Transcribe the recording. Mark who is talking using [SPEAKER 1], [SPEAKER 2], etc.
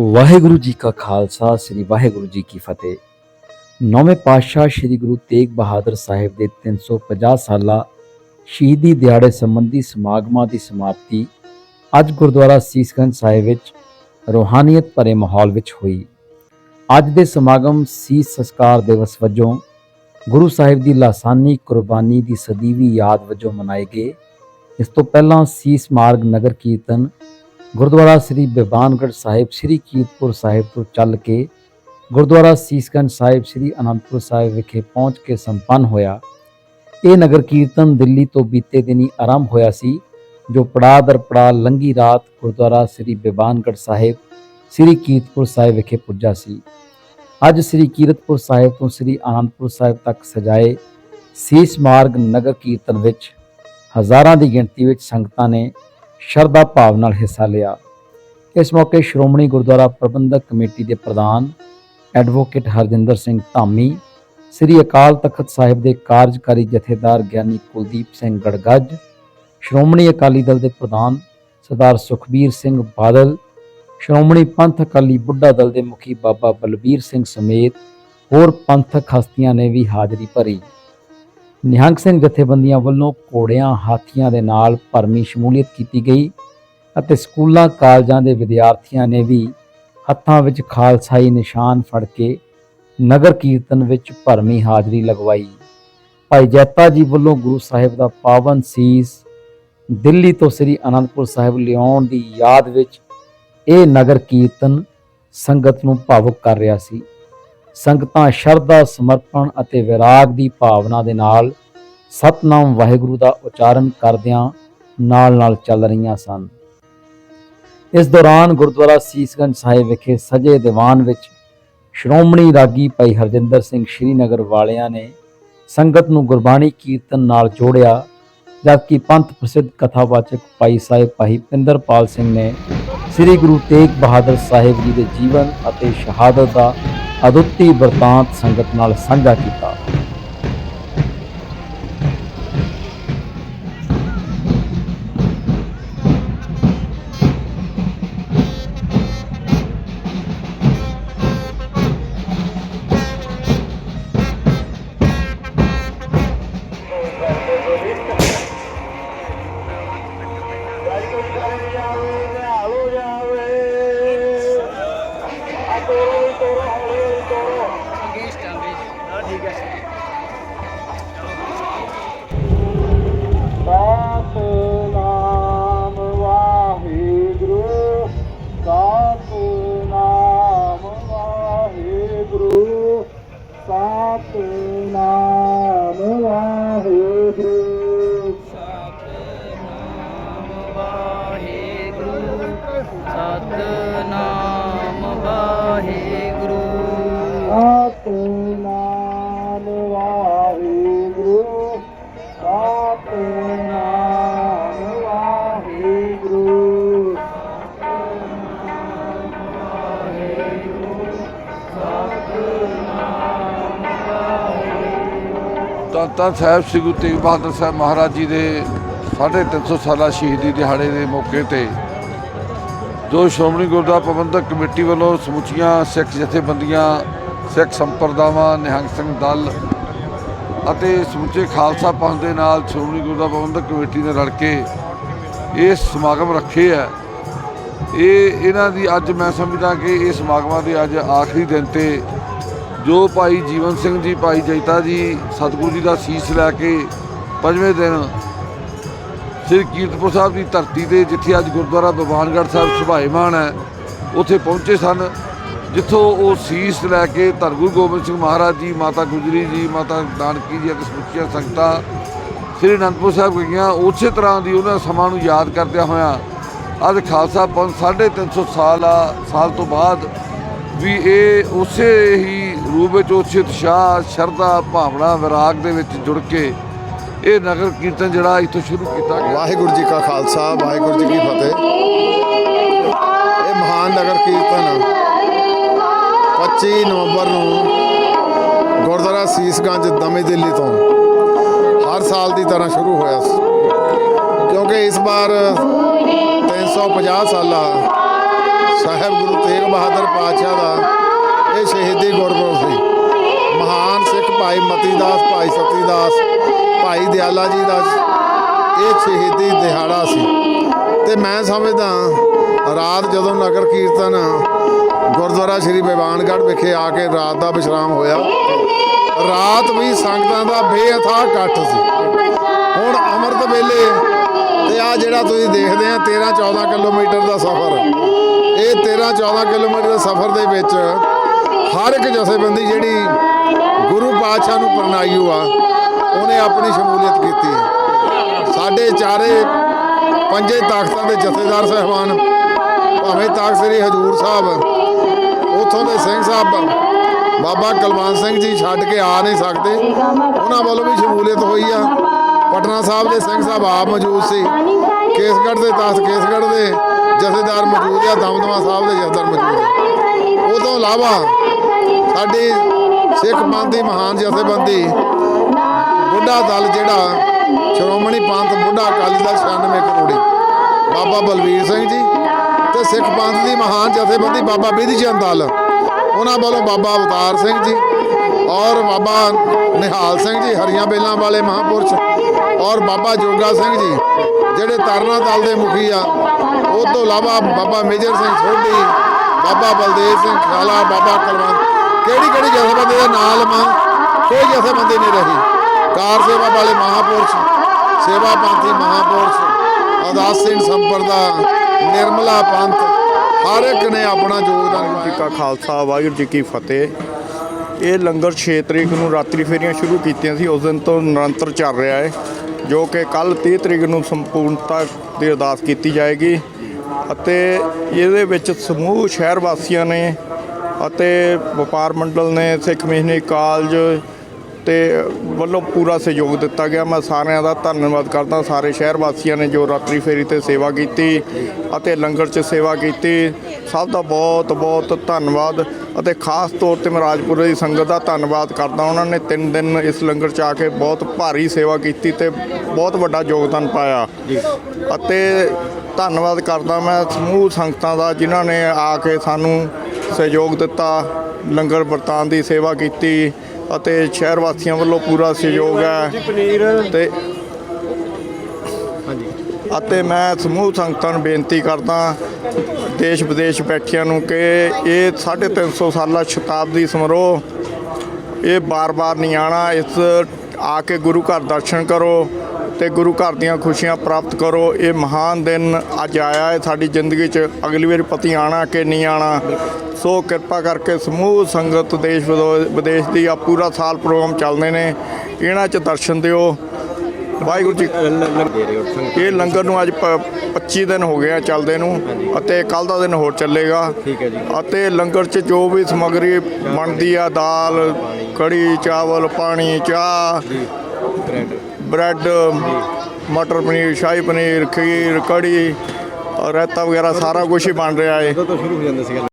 [SPEAKER 1] ਵਾਹਿਗੁਰੂ ਜੀ ਕਾ ਖਾਲਸਾ, ਸ੍ਰੀ ਵਾਹਿਗੁਰੂ ਜੀ ਕੀ ਫਤਿਹ। ਨੌਵੇਂ ਪਾਤਸ਼ਾਹ ਸ੍ਰੀ ਗੁਰੂ ਤੇਗ ਬਹਾਦਰ ਸਾਹਿਬ ਦੇ 350 ਸਾਲਾ ਸ਼ਹੀਦੀ ਦਿਹਾੜੇ ਸੰਬੰਧੀ ਸਮਾਗਮਾਂ ਦੀ ਸਮਾਪਤੀ ਅੱਜ ਗੁਰਦੁਆਰਾ ਸੀਸਗੰਜ ਸਾਹਿਬ ਵਿੱਚ ਰੂਹਾਨੀਅਤ ਭਰੇ ਮਾਹੌਲ ਵਿੱਚ ਹੋਈ। ਅੱਜ ਦੇ ਸਮਾਗਮ ਸੀਸ ਸੰਸਕਾਰ ਦਿਵਸ ਵਜੋਂ ਗੁਰੂ ਸਾਹਿਬ ਦੀ ਲਾਸਾਨੀ ਕੁਰਬਾਨੀ ਦੀ ਸਦੀਵੀ ਯਾਦ ਵਜੋਂ ਮਨਾਏ ਗਏ। ਇਸ ਤੋਂ ਪਹਿਲਾਂ ਸੀਸ ਮਾਰਗ ਨਗਰ ਕੀਰਤਨ ਗੁਰਦੁਆਰਾ ਸ੍ਰੀ ਬਿਬਾਨਗੜ੍ਹ ਸਾਹਿਬ, ਸ੍ਰੀ ਕੀਰਤਪੁਰ ਸਾਹਿਬ ਤੋਂ ਚੱਲ ਕੇ ਗੁਰਦੁਆਰਾ ਸੀਸਗੰਜ ਸਾਹਿਬ, ਸ੍ਰੀ ਅਨੰਦਪੁਰ ਸਾਹਿਬ ਵਿਖੇ ਪਹੁੰਚ ਕੇ ਸੰਪੰਨ ਹੋਇਆ। ਇਹ ਨਗਰ ਕੀਰਤਨ ਦਿੱਲੀ ਤੋਂ ਬੀਤੇ ਦਿਨੀ ਆਰੰਭ ਹੋਇਆ ਸੀ, ਜੋ ਪੜਾਅ ਦਰ ਪੜਾਅ ਲੰਗੀ ਰਾਤ ਗੁਰਦੁਆਰਾ ਸ੍ਰੀ ਬਿਬਾਨਗੜ੍ਹ ਸਾਹਿਬ, ਸ੍ਰੀ ਕੀਰਤਪੁਰ ਸਾਹਿਬ ਵਿਖੇ ਪੁੱਜਾ ਸੀ। ਅੱਜ ਸ੍ਰੀ ਕੀਰਤਪੁਰ ਸਾਹਿਬ ਤੋਂ ਸ੍ਰੀ ਆਨੰਦਪੁਰ ਸਾਹਿਬ ਤੱਕ ਸਜਾਏ ਸੀਸ ਮਾਰਗ ਨਗਰ ਕੀਰਤਨ ਵਿੱਚ ਹਜ਼ਾਰਾਂ ਦੀ ਗਿਣਤੀ ਵਿੱਚ ਸੰਗਤਾਂ ਨੇ ਸ਼ਰਧਾ ਭਾਵ ਨਾਲ ਹਿੱਸਾ ਲਿਆ। ਇਸ ਮੌਕੇ ਸ਼੍ਰੋਮਣੀ ਗੁਰਦੁਆਰਾ ਪ੍ਰਬੰਧਕ ਕਮੇਟੀ ਦੇ ਪ੍ਰਧਾਨ ਐਡਵੋਕੇਟ ਹਰਜਿੰਦਰ ਸਿੰਘ ਧਾਮੀ, ਸ੍ਰੀ ਅਕਾਲ ਤਖਤ ਸਾਹਿਬ ਦੇ ਕਾਰਜਕਾਰੀ ਜਥੇਦਾਰ ਗਿਆਨੀ ਕੁਲਦੀਪ ਸਿੰਘ ਗੜਗੱਜ, ਸ਼੍ਰੋਮਣੀ ਅਕਾਲੀ ਦਲ ਦੇ ਪ੍ਰਧਾਨ ਸਰਦਾਰ ਸੁਖਬੀਰ ਸਿੰਘ ਬਾਦਲ, ਸ਼੍ਰੋਮਣੀ ਪੰਥ ਅਕਾਲੀ ਬੁੱਢਾ ਦਲ ਦੇ ਮੁਖੀ ਬਾਬਾ ਬਲਬੀਰ ਸਿੰਘ ਸਮੇਤ ਹੋਰ ਪੰਥਕ ਹਸਤੀਆਂ ਨੇ ਵੀ ਹਾਜ਼ਰੀ ਭਰੀ। ਨਿਹੰਗ ਸਿੰਘ ਜਥੇਬੰਦੀਆਂ ਵੱਲੋਂ ਘੋੜਿਆਂ, ਹਾਥੀਆਂ ਦੇ ਨਾਲ ਭਰਮੀ ਸ਼ਮੂਲੀਅਤ ਕੀਤੀ ਗਈ ਅਤੇ ਸਕੂਲਾਂ, ਕਾਲਜਾਂ ਦੇ ਵਿਦਿਆਰਥੀਆਂ ਨੇ ਵੀ ਹੱਥਾਂ ਵਿੱਚ ਖਾਲਸਾਈ ਨਿਸ਼ਾਨ ਫੜ ਕੇ ਨਗਰ ਕੀਰਤਨ ਵਿੱਚ ਭਰਮੀ ਹਾਜ਼ਰੀ ਲਗਵਾਈ। ਭਾਈ ਜੈਤਾ ਜੀ ਵੱਲੋਂ ਗੁਰੂ ਸਾਹਿਬ ਦਾ ਪਾਵਨ ਸੀਸ ਦਿੱਲੀ ਤੋਂ ਸ੍ਰੀ ਅਨੰਦਪੁਰ ਸਾਹਿਬ ਲਿਆਉਣ ਦੀ ਯਾਦ ਵਿੱਚ ਇਹ ਨਗਰ ਕੀਰਤਨ ਸੰਗਤ ਨੂੰ ਭਾਵੁਕ ਕਰ ਰਿਹਾ ਸੀ। ਸੰਗਤਾਂ ਸ਼ਰਧਾ, ਸਮਰਪਣ ਅਤੇ ਵਿਰਾਗ ਦੀ ਭਾਵਨਾ ਦੇ ਨਾਲ ਸਤਨਾਮ ਵਾਹਿਗੁਰੂ ਦਾ ਉਚਾਰਨ ਕਰਦਿਆਂ ਨਾਲ-ਨਾਲ ਚੱਲ ਰਹੀਆਂ ਸਨ। ਇਸ ਦੌਰਾਨ ਗੁਰਦੁਆਰਾ ਸੀਸਗੰਜ ਸਾਹਿਬ ਵਿਖੇ ਸਜੇ ਦੀਵਾਨ ਵਿੱਚ ਸ਼੍ਰੋਮਣੀ ਰਾਗੀ ਭਾਈ ਹਰਜਿੰਦਰ ਸਿੰਘ ਸ਼੍ਰੀਨਗਰ ਵਾਲਿਆਂ ਨੇ ਸੰਗਤ ਨੂੰ ਗੁਰਬਾਣੀ ਕੀਰਤਨ ਨਾਲ ਜੋੜਿਆ, ਜਦਕਿ ਪੰਥ ਪ੍ਰਸਿੱਧ ਕਥਾਵਾਚਕ ਭਾਈ ਸਾਹਿਬ ਭਾਈ ਪਿੰਦਰਪਾਲ ਸਿੰਘ ਨੇ ਸ੍ਰੀ ਗੁਰੂ ਤੇਗ ਬਹਾਦਰ ਸਾਹਿਬ ਜੀ ਦੇ ਜੀਵਨ ਅਤੇ ਸ਼ਹਾਦਤ ਦਾ ਅਦੁੱਤੀ ਵਰਤਾਂਤ ਸੰਗਤ ਨਾਲ ਸਾਂਝਾ ਕੀਤਾ।
[SPEAKER 2] ਸਤਨਾਮ ਵਾਹਿਗੁਰੂ ਸਤਨਾਮ ਵਾਹਿਗੁਰੂ। ਸਤਨਾਮ ਵਾਹਿਗੁਰੂ
[SPEAKER 3] ਤਾਂ ਤਾਂ ਸਾਹਿਬ ਸ੍ਰੀ ਗੁਰੂ ਤੇਗ ਬਹਾਦਰ ਸਾਹਿਬ ਮਹਾਰਾਜ ਜੀ ਦੇ 350 ਸਾਲਾ ਸ਼ਹੀਦੀ ਦਿਹਾੜੇ ਦੇ ਮੌਕੇ ਤੇ ਜੋ ਸ਼੍ਰੋਮਣੀ ਗੁਰਦੁਆਰਾ ਪ੍ਰਬੰਧਕ ਕਮੇਟੀ ਵੱਲੋਂ ਸਮੁੱਚੀਆਂ ਸਿੱਖ ਜਥੇਬੰਦੀਆਂ, ਸਿੱਖ ਸੰਪਰਦਾਵਾਂ, ਨਿਹੰਗ ਸਿੰਘ ਦਲ ਅਤੇ ਸਮੁੱਚੇ ਖਾਲਸਾ ਪੰਥ ਦੇ ਨਾਲ ਸ਼੍ਰੋਮਣੀ ਗੁਰਦੁਆਰਾ ਪ੍ਰਬੰਧਕ ਕਮੇਟੀ ਨੇ ਰਲ ਕੇ ਇਹ ਸਮਾਗਮ ਰੱਖੇ ਆ। ਇਹ ਇਹਨਾਂ ਦੀ ਅੱਜ ਮੈਂ ਸਮਝਦਾ ਕਿ ਇਹ ਸਮਾਗਮਾਂ ਦੇ ਅੱਜ ਆਖਰੀ ਦਿਨ ਤੇ ਜੋ ਭਾਈ ਜੀਵਨ ਸਿੰਘ ਜੀ, ਭਾਈ ਜੈਤਾ ਜੀ, ਸਤਿਗੁਰੂ ਜੀ ਦਾ ਸੀਸ ਲੈ ਕੇ ਪੰਜਵੇਂ ਦਿਨ ਸ੍ਰੀ ਕੀਰਤਪੁਰ ਸਾਹਿਬ ਦੀ ਧਰਤੀ ਤੇ, ਜਿੱਥੇ ਅੱਜ ਗੁਰਦੁਆਰਾ ਬਵਾਨਗੜ੍ਹ ਸਾਹਿਬ ਸੁਭਾਏਮਾਨ ਹੈ, ਉੱਥੇ ਪਹੁੰਚੇ ਸਨ, ਜਿੱਥੋਂ ਉਹ ਸੀਸ ਲੈ ਕੇ ਧੰਨ ਗੁਰੂ ਗੋਬਿੰਦ ਸਿੰਘ ਮਹਾਰਾਜ ਜੀ, ਮਾਤਾ ਗੁਜਰੀ ਜੀ, ਮਾਤਾ ਨਾਨਕੀ ਜੀ ਅਤੇ ਸਮੁੱਚੀਆਂ ਸੰਗਤਾਂ, ਸ੍ਰੀ ਅਨੰਦਪੁਰ ਸਾਹਿਬ ਗਈਆਂ। ਉਸੇ ਤਰ੍ਹਾਂ ਦੀ ਉਹਨਾਂ ਸਮਾਂ ਨੂੰ ਯਾਦ ਕਰਦਿਆਂ ਹੋਇਆਂ, ਅੱਜ ਖਾਲਸਾ ਪੰਥ 350 ਸਾਲ ਆ, ਸਾਲ ਤੋਂ ਬਾਅਦ ਵੀ ਇਹ ਉਸੇ ਹੀ ਰੂਪ ਵਿੱਚ ਉਸੇ ਉਤਸ਼ਾਹ ਸ਼ਰਧਾ, ਭਾਵਨਾ, ਵਿਰਾਗ ਦੇ ਵਿੱਚ ਜੁੜ ਕੇ ਇਹ ਨਗਰ ਕੀਰਤਨ ਜਿਹੜਾ ਇੱਥੋਂ ਸ਼ੁਰੂ ਕੀਤਾ ਗਿਆ।
[SPEAKER 4] ਵਾਹਿਗੁਰੂ ਜੀ ਕਾ ਖਾਲਸਾ, ਵਾਹਿਗੁਰੂ ਜੀ ਕੀ ਫਤਿਹ। ਇਹ ਮਹਾਨ ਨਗਰ ਕੀਰਤਨ 25 ਨਵੰਬਰ ਨੂੰ ਗੁਰਦੁਆਰਾ ਸੀਸਗੰਜ ਨਵੀਂ ਦਿੱਲੀ ਤੋਂ ਹਰ ਸਾਲ ਦੀ ਤਰ੍ਹਾਂ ਸ਼ੁਰੂ ਹੋਇਆ ਸੀ। ਕਿਉਂਕਿ ਇਸ ਵਾਰ 350 ਸਾਲਾ ਸਾਹਿਬ ਗੁਰੂ ਤੇਗ ਬਹਾਦਰ ਪਾਤਸ਼ਾਹ ਦਾ ਇਹ ਸ਼ਹੀਦੀ ਗੁਰਪੁਰਬ ਸੀ। ਮਹਾਨ ਸਿੱਖ ਭਾਈ ਮਤੀ ਦਾਸ, ਭਾਈ ਸਤੀ ਦਾਸ ਭਾਈ ਦਿਆਲਾ ਜੀ ਦਾ ਇਹ ਸ਼ਹੀਦੀ ਦਿਹਾੜਾ ਸੀ। ਤੇ ਮੈਂ ਸਮਝਦਾ ਰਾਤ ਜਦੋਂ ਨਗਰ ਕੀਰਤਨ ਗੁਰਦੁਆਰਾ ਸ੍ਰੀ ਬਿਵਾਨਗੜ੍ਹ ਵਿਖੇ ਆ ਕੇ ਰਾਤ ਦਾ ਵਿਸ਼ਰਾਮ ਹੋਇਆ, ਰਾਤ ਵੀ ਸੰਗਤਾਂ ਦਾ ਬੇਅਥਾ ਇਕੱਠ ਸੀ। ਹੁਣ ਅੰਮ੍ਰਿਤ ਵੇਲੇ ਤੇ ਆ ਜਿਹੜਾ ਤੁਸੀਂ ਦੇਖਦੇ ਆ 13 14 ਕਿਲੋਮੀਟਰ ਦਾ ਸਫ਼ਰ। ਇਹ 13 14 ਕਿਲੋਮੀਟਰ ਦੇ ਸਫ਼ਰ ਦੇ ਵਿੱਚ ਹਰ ਇੱਕ ਜਥੇਬੰਦੀ ਜਿਹੜੀ ਗੁਰੂ ਪਾਤਸ਼ਾਹ ਨੂੰ ਪ੍ਰਣਾਈਓ ਆ ਉਹਨੇ ਆਪਣੀ ਸ਼ਮੂਲੀਅਤ ਕੀਤੀ ਹੈ। ਸਾਡੇ ਚਾਰੇ ਪੰਜੇ ਤਾਕਤਾਂ ਦੇ ਜਥੇਦਾਰ ਸਹਿਬਾਨ, ਭਾਵੇਂ ਤਾਕਤ ਸ੍ਰੀ ਹਜੂਰ ਸਾਹਿਬ, ਉਥੋਂ ਦੇ ਸਿੰਘ ਸਾਹਿਬ, ਬਾਬਾ ਕੁਲਵੰਤ ਸਿੰਘ ਜੀ ਛੱਡ ਕੇ ਆ ਨਹੀਂ ਸਕਦੇ। ਉਹਨਾਂ ਵੱਲੋਂ ਵੀ ਸ਼ਮੂਲੀਅਤ ਹੋਈ ਆ। ਪਟਨਾ ਸਾਹਿਬ ਦੇ ਸਿੰਘ ਸਾਹਿਬ ਆਪ ਮੌਜੂਦ ਸੀ। ਕੇਸਗੜ੍ਹ ਦੇ ਤਖਤ ਕੇਸਗੜ੍ਹ ਦੇ ਜਥੇਦਾਰ ਮੌਜੂਦ ਆ, ਦਮਦਮਾ ਸਾਹਿਬ ਦੇ ਜਥੇਦਾਰ ਮੌਜੂਦ ਉਹ ਤੋਂ ਇਲਾਵਾ ਸਾਡੀ ਸਿੱਖ ਪੰਥ ਦੀ ਮਹਾਨ ਜਥੇਬੰਦੀ ਬੁੱਢਾ ਦਲ ਜਿਹੜਾ ਸ਼੍ਰੋਮਣੀ ਪੰਥ ਬੁੱਢਾ ਅਕਾਲੀ ਦਲ 96 ਕਰੋੜੀ, ਬਾਬਾ ਬਲਵੀਰ ਸਿੰਘ ਜੀ ਤੇ ਸਿੱਖ ਪੰਥ ਦੀ ਮਹਾਨ ਜਥੇਬੰਦੀ ਬਾਬਾ ਬਿਧੀ ਚੰਦ ਦਲ। ਉਹਨਾਂ ਵੱਲੋਂ ਬਾਬਾ ਅਵਤਾਰ ਸਿੰਘ ਜੀ ਔਰ ਬਾਬਾ ਨਿਹਾਲ ਸਿੰਘ ਜੀ, ਹਰੀਆਂ ਬੇਲਾਂ ਵਾਲੇ ਮਹਾਂਪੁਰਸ਼ ਔਰ ਬਾਬਾ ਜੋਗਾ ਸਿੰਘ ਜੀ, ਜਿਹੜੇ ਤਰਨਾ ਦਲ ਦੇ ਮੁਖੀ ਆ। ਉਹ ਤੋਂ ਇਲਾਵਾ ਬਾਬਾ ਮੇਜਰ ਸਿੰਘ ਸੋਢੀ, ਬਾਬਾ ਬਲਦੇਵ ਸਿੰਘ ਖਾਲਾ ਬਾਬਾ ਕੁਲਵੰਤ ਕਿਹੜੀ ਕਿਹੜੀ ਜਥੇਬੰਦੀ ਦੇ ਨਾਲ ਮਾਂ ਕੋਈ ਜਥੇਬੰਦੀ ਨਹੀਂ ਰਹੀ। ਕਾਰ ਸੇਵਾ ਵਾਲੇ ਮਹਾਂਪੁਰਸ਼ ਸੇਵਾ ਪੰਥੀ ਮਹਾਂਪੁਰਸ਼ ਅਦਾਸ ਸਿੰਘ ਸੰਪਰਦਾ, ਨਿਰਮਲਾ ਪੰਥ, ਹਰ ਇੱਕ ਨੇ ਆਪਣਾ ਯੋਗਦਾਨ
[SPEAKER 5] ਜੀ ਕਾ ਖਾਲਸਾ, ਵਾਹਿਗੁਰੂ ਜੀ ਕੀ ਫਤਿਹ। ਇਹ ਲੰਗਰ 6 ਤਰੀਕ ਨੂੰ ਰਾਤਰੀ ਫੇਰੀਆਂ ਸ਼ੁਰੂ ਕੀਤੀਆਂ ਸੀ। ਉਸ ਦਿਨ ਤੋਂ ਨਿਰੰਤਰ ਚੱਲ ਰਿਹਾ ਹੈ, ਜੋ ਕਿ ਕੱਲ 30 ਤਰੀਕ ਨੂੰ ਸੰਪੂਰਨਤਾ ਦੀ ਅਰਦਾਸ ਕੀਤੀ ਜਾਏਗੀ। ਅਤੇ ਇਹਦੇ ਵਿੱਚ ਸਮੂਹ ਸ਼ਹਿਰ ਵਾਸੀਆਂ ਨੇ ਅਤੇ ਵਪਾਰ ਮੰਡਲ ਨੇ, ਸਿੱਖ ਮਿਸ਼ਨਰੀ ਕਾਲਜ ਤੇ ਵੱਲੋਂ ਪੂਰਾ ਸਹਿਯੋਗ ਦਿੱਤਾ ਗਿਆ। ਮੈਂ ਸਾਰਿਆਂ ਦਾ ਧੰਨਵਾਦ ਕਰਦਾ। ਸਾਰੇ ਸ਼ਹਿਰ ਵਾਸੀਆਂ ਨੇ ਜੋ ਰਾਤਰੀ ਫੇਰੀ ਤੇ ਸੇਵਾ ਕੀਤੀ ਅਤੇ ਲੰਗਰ 'ਚ ਸੇਵਾ ਕੀਤੀ, ਸਭ ਦਾ ਬਹੁਤ ਬਹੁਤ ਧੰਨਵਾਦ ਅਤੇ ਖਾਸ ਤੌਰ ਤੇ ਮੈਂ ਰਾਜਪੁਰੇ ਦੀ ਸੰਗਤ ਦਾ ਧੰਨਵਾਦ ਕਰਦਾ। ਉਹਨਾਂ ਨੇ ਤਿੰਨ ਦਿਨ ਇਸ ਲੰਗਰ 'ਚ ਆ ਕੇ ਬਹੁਤ ਭਾਰੀ ਸੇਵਾ ਕੀਤੀ ਤੇ ਬਹੁਤ ਵੱਡਾ ਯੋਗਦਾਨ ਪਾਇਆ। ਅਤੇ ਧੰਨਵਾਦ ਕਰਦਾ ਮੈਂ ਸਮੂਹ ਸੰਗਤਾਂ ਦਾ, ਜਿਨ੍ਹਾਂ ਨੇ ਆ ਕੇ ਸਾਨੂੰ ਸਹਿਯੋਗ ਦਿੱਤਾ, ਲੰਗਰ ਵਰਤਾਨ ਦੀ ਸੇਵਾ ਕੀਤੀ। ਅਤੇ ਸ਼ਹਿਰ ਵਾਸੀਆਂ ਵੱਲੋਂ ਪੂਰਾ ਸਹਿਯੋਗ ਹੈ। ਤੇ ਅਤੇ ਮੈਂ ਸਮੂਹ ਸੰਗਤਾਂ ਨੂੰ ਬੇਨਤੀ ਕਰਦਾ ਦੇਸ਼ ਵਿਦੇਸ਼ ਬੈਠਿਆਂ ਨੂੰ ਕਿ ਇਹ 350 ਸਾਲਾ ਸ਼ਤਾਬਦੀ ਸਮਾਰੋਹ ਇਹ ਬਾਰ-ਬਾਰ ਨਹੀਂ ਆਣਾ ਇਸ ਆ ਕੇ ਗੁਰੂ ਘਰ ਦਰਸ਼ਨ ਕਰੋ। ਤੇ ਗੁਰੂ ਘਰ ਦੀਆਂ ਖੁਸ਼ੀਆਂ ਪ੍ਰਾਪਤ ਕਰੋ। ਇਹ ਮਹਾਨ ਦਿਨ ਅੱਜ ਆਇਆ ਹੈ। ਸਾਡੀ ਜ਼ਿੰਦਗੀ 'ਚ ਅਗਲੀ ਵਾਰ ਪਤੀ ਆਣਾ ਕਿ ਨਹੀਂ ਆਣਾ ਸੋ ਕਿਰਪਾ ਕਰਕੇ ਸਮੂਹ ਸੰਗਤ ਦੇਸ਼ ਵਿਦੋ- ਵਿਦੇਸ਼ ਦੀ ਆ ਪੂਰਾ ਸਾਲ ਪ੍ਰੋਗਰਾਮ ਚੱਲਦੇ ਨੇ। ਇਹਨਾਂ 'ਚ ਦਰਸ਼ਨ ਦਿਓ। ਵਾਹਿਗੁਰੂ ਜੀ ਇਹ ਲੰਗਰ ਨੂੰ ਅੱਜ ਪ- 25 ਦਿਨ ਹੋ ਗਏ ਆ ਚੱਲਦੇ ਨੂੰ ਅਤੇ ਕੱਲ ਦਾ ਦਿਨ ਹੋਰ ਚੱਲੇਗਾ। ਠੀਕ ਹੈ ਜੀ। ਅਤੇ ਲੰਗਰ 'ਚ ਜੋ ਵੀ ਸਮੱਗਰੀ ਬਣਦੀ ਆ ਦਾਲ ਕੜੀ ਚਾਵਲ ਪਾਣੀ ਚਾਹ ਬ੍ਰੈਡ ਮਟਰ ਪਨੀਰ ਸ਼ਾਹੀ ਪਨੀਰ ਖੀਰ ਕੜੀ ਰਾਇਤਾ ਵਗੈਰਾ ਸਾਰਾ ਕੁਝ ਹੀ ਬਣ ਰਿਹਾ ਹੈ